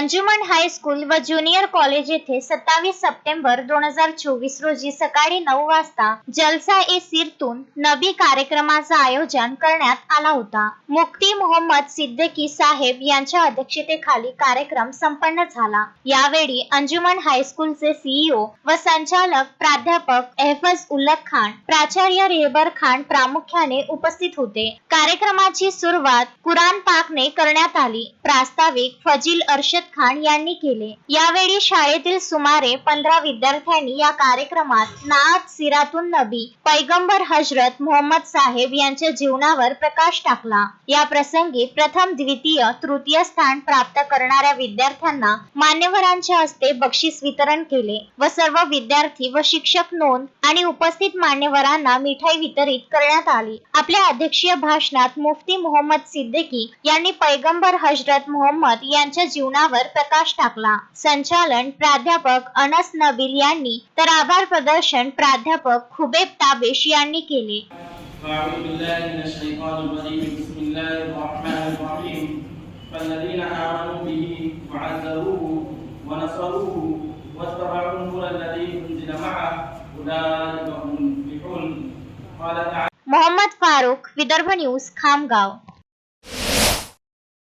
अंजुमन high school व junior college येथे सत्तावीस सप्टेंबर दोन हजार चोवीस रोजी सकाळी नऊ वाजता जलसा ए सिरतून नबी कार्यक्रमाचं आयोजन करण्यात आला होता. मुक्ती मोहम्मद सिद्दीकी साहेब यांच्या अध्यक्षतेखाली कार्यक्रम संपन्न झाला. यावेळी अंजुमन हायस्कूलचे सीईओ व संचालक प्राध्यापक एहफज उल्लख खान प्राचार्य रेहबर खान प्रामुख्याने उपस्थित होते. कार्यक्रमाची सुरुवात कुराण पाकने करण्यात आली. प्रास्ताविक फजील अर्शद खान यांनी केले. यावेळी शाळेतील सुमारे पंधरा विद्यार्थ्यांनी या कार्यक्रमात नात सिरातून नबी पैगंबर हजरत मोहम्मद साहेब यांच्या जीवनावर प्रकाश टाकला. या प्रसंगी प्रथम द्वितीय तृतीय स्थान प्राप्त करणाऱ्या विद्यार्थ्यांना मान्यवरांच्या हस्ते बक्षीस वितरण केले व सर्व विद्यार्थी व शिक्षक नोंद आणि उपस्थित मान्यवरांना मिठाई वितरित करण्यात आली. आपल्या अध्यक्षीय भाषणात मुफ्ती मोहम्मद सिद्दीकी यांनी पैगंबर हजरत मोहम्मद यांच्या जीवनावर प्रकाश टाकला संचालन प्राध्यापक अनस नबील यांनी तर आभार प्रदर्शन प्राध्यापक खुबेब ताबेश यांनी केले أعوذ بالله من الشيطان الرجيم بسم الله الرحمن الرحيم فالذين آمنوا به وعزروه ونصروه واتبعوا النور الذي أنزل معه أولئك هم المفلحون قال تعالى मोहम्मद फारुख विदर्भ न्यूज खामगाव